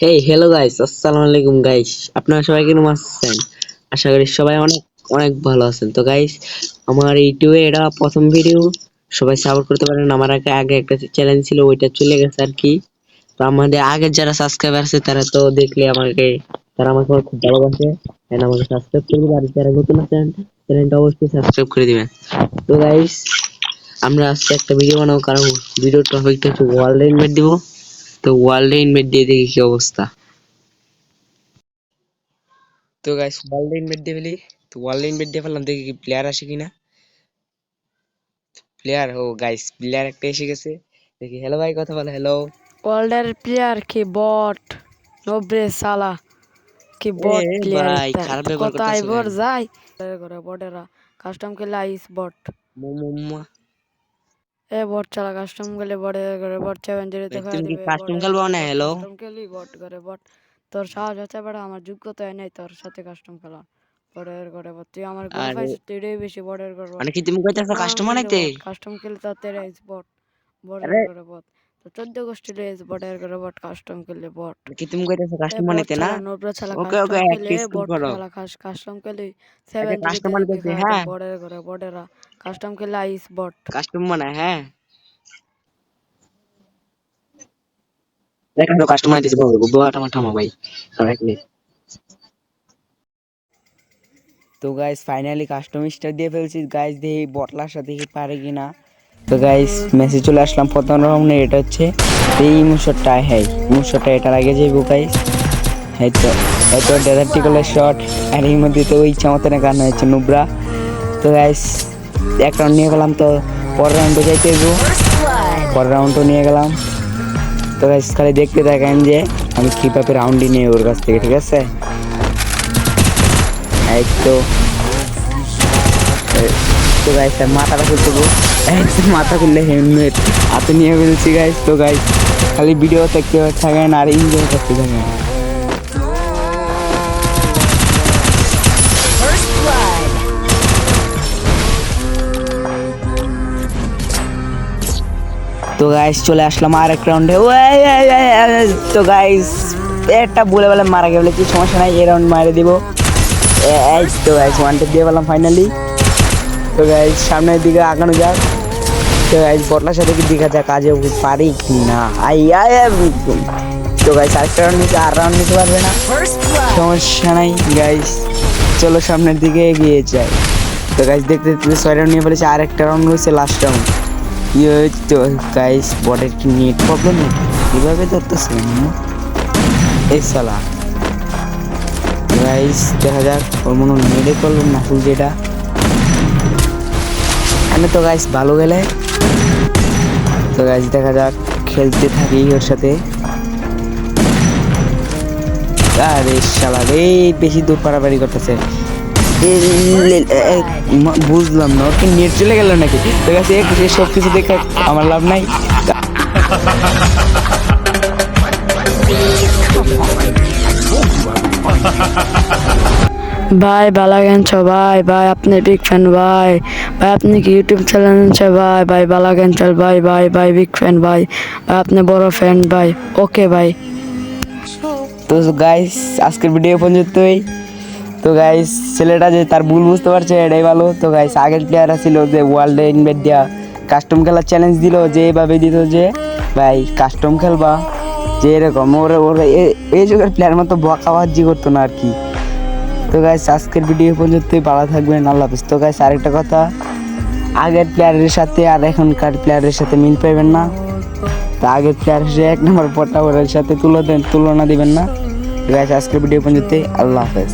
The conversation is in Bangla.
হেই হ্যালো গাইস আসসালামু আলাইকুম গাইস আপনারা সবাই কেমন আছেন? আশা করি সবাই অনেক অনেক ভালো আছেন। তো গাইস আমার ইউটিউবে এটা প্রথম ভিডিও সবাই সাপোর্ট করতে পারেন। আমার আগে আগে একটা চ্যালেঞ্জ ছিল, ওইটা চলে গেছে আর কি তো আমাদের আগের যারা সাবস্ক্রাইবার আছে, তারা তো দেখলে আমাকে, তারা আমাকে খুব ভালোবাসে। And আমাকে সাবস্ক্রাইব করে দিবে। আর যারা নতুন আছেন চ্যানেলটা অবশ্যই সাবস্ক্রাইব করে দিবেন। তো গাইস আমরা আজকে একটা ভিডিও বানাবো। কারণ ভিডিও টপিকটা হচ্ছে ওয়ার্ল্ড ইনভাইট দিব। তো ওয়ার্ল্ড ইনভাইট দিয়ে দেখি কি অবস্থা। তো গাইস ওয়ার্ল্ড ইনভাইট দিয়ে ফেলি। তো ওয়ার্ল্ড ইনভাইট দিয়ে ফেললাম দেখি কি প্লেয়ার আসে কিনা। প্লেয়ার ও গাইস প্লেয়ার একটা এসে গেছে। দেখি হ্যালো ভাই কথা বলো হ্যালো ওয়ার্ল্ডের প্লেয়ার কি বট নব্রে সালা কি বট প্লেয়ার ভাই, খারাপ ব্যবহার কোথায় করতাছো বট কেন? যায়? করে বটেরা। কাস্টম খেলে আইস বট মোমোম্মা এ বট চালা কাস্টম খেলব না? হ্যালো কাস্টম খেলি বট করে বট তোর সাহস আছে বড় আমার যোগ্যতা নাই তোর সাথে কাস্টম খেলা বটের করে বট তুই আমার তুই বেশি বটের করে মানে কি তুমি কইতাছ কাস্টম বানাইতে কাস্টম খেলে তো তেরে বট বটের করে বট। তো চোদ্দ গোষ্ঠী রয়েছে বটের করে বট কাস্টম খেললে বট। কি তুমি কইতাছো কাস্টম বানাইতে না? ওকে, ওকে, একটু skip করো। কাস্টম খেলে সেভেন custom বানাইতেছে, হ্যাঁ। বর্ডার করে বর্ডারা কাস্টম খেলে আইস বট। কাস্টম বানায় হ্যাঁ। দেখো কাস্টম বানাইতেছে বাবু বাবা টামা থামা ভাই আর এক মিনিট তো গাইস ফাইনালি কাস্টম স্টার দিয়ে ফেলছি। গাইস দেখি বটলার সাথে কি পারে কিনা। তো গাইস মেসেজ চলে আসলাম প্রথম রাউন্ডে এটা হচ্ছে এই ইমোশটটা হ্যাঁ ইমোশটটা এটা লাগে যাইবো গাইস এই তো এই তো ডেজার্টিকলের শট আর এর মধ্যে তো ওই চামতনে গান হয়েছে, নুবরা। তো গাইস এক রাউন্ড নিয়ে গেলাম তো, পরের রাউন্ডে যাইতে হইব। পরের রাউন্ডও নিয়ে গেলাম। তো গাইস খালি দেখতে থাকেন যে, আমি কীভাবে রাউন্ডই নিয়ে ওর কাছ থেকে, ঠিক আছে? এই তো এই তো গাইস মাথাটা খুলতে মাথা খুললে হেলমেট। হাতে নিয়ে ফেলছি গাইস তো গাইস খালি ভিডিও দেখতে থাকেন আর এনজয় করতে থাকেন তো গাইস চলে আসলাম আর এক রাউন্ডে তো গাইস একটা বলে বলে মারা গেলে, কি সমস্যা নাই, এই রাউন্ড মারে দিব। এই তো গাইস ওয়ানটা দিয়ে পেলাম ফাইনালি তো গাইস সামনের দিকে আগানো যাক। তো গাইস বটলার সাথে কি দেখা যাক? কাজে পারি কি না। আই আই তো গাইস আরেকটা রাউন্ড নিতে আর রাউন্ড নিতে পারবে না। সমস্যা নাই গাইস চলো সামনের দিকে এগিয়ে যাই। তো গাইস দেখতে দেখতে ছয় রাউন্ড নিয়ে ফেলেছে। আর একটা রাউন্ড রয়েছে লাস্ট রাউন্ড ইয়ে তো গাইস বটের কি নেট প্রবলেম নাকি? কীভাবে ধরতেছে এই সালা গাইস দেখা যাক ওর মনে নেটে করল না ফুল যেটা এখানে তো গাইস ভালো গেলে তো গাইস দেখা যাক, খেলতে থাকি ওর সাথে। আরে শালা রে, বেশি দূর পারাপারি করতেছে। বুঝলাম না কি নেট চলে গেল নাকি? তো গাছ সব কিছু দেখে আমার লাভ নাই। ভাই ভালো গেছো ভাই ভাই আপনি বিগ ফ্যান ভাই। ভাই, আপনি কি ইউটিউব চ্যানেল আছে ভাই? ভাই ভালো গেছো ভাই? ভাই ভাই বিগ ফ্যান ভাই। ভাই, আপনি বড় ফ্যান ভাই। ওকে ভাই। তো গাইস আজকের ভিডিও পর্যন্তই। তো গাইস ছেলেটা যে তার ভুল বুঝতে পারছে, এটাই ভালো। তো গাইস আগের প্লেয়ার ছিল যে ওয়ার্ল্ডে ইনভাইট দেওয়া কাস্টম খেলার চ্যালেঞ্জ দিল, যে এভাবে দিত যে, ভাই কাস্টম খেলবা। যে এরকম, ওরা ওরা এই যুগের প্লেয়ার মতো বকাবাজি করতো না আর কি। তো গাইস আজকের ভিডিও পর্যন্তই। ভালো থাকবেন, আল্লাহ হাফিজ। তো গাইস আরেকটা কথা আগের প্লেয়ারের সাথে আর এখনকার প্লেয়ারের সাথে মিল পাইবেন না। তা আগের প্লেয়ার হিসেবে এক নম্বর পটাবরের সাথে তুলো দেন, তুলনা দিবেন না। আজকের ভিডিও পর্যন্ত আল্লাহ হাফেজ।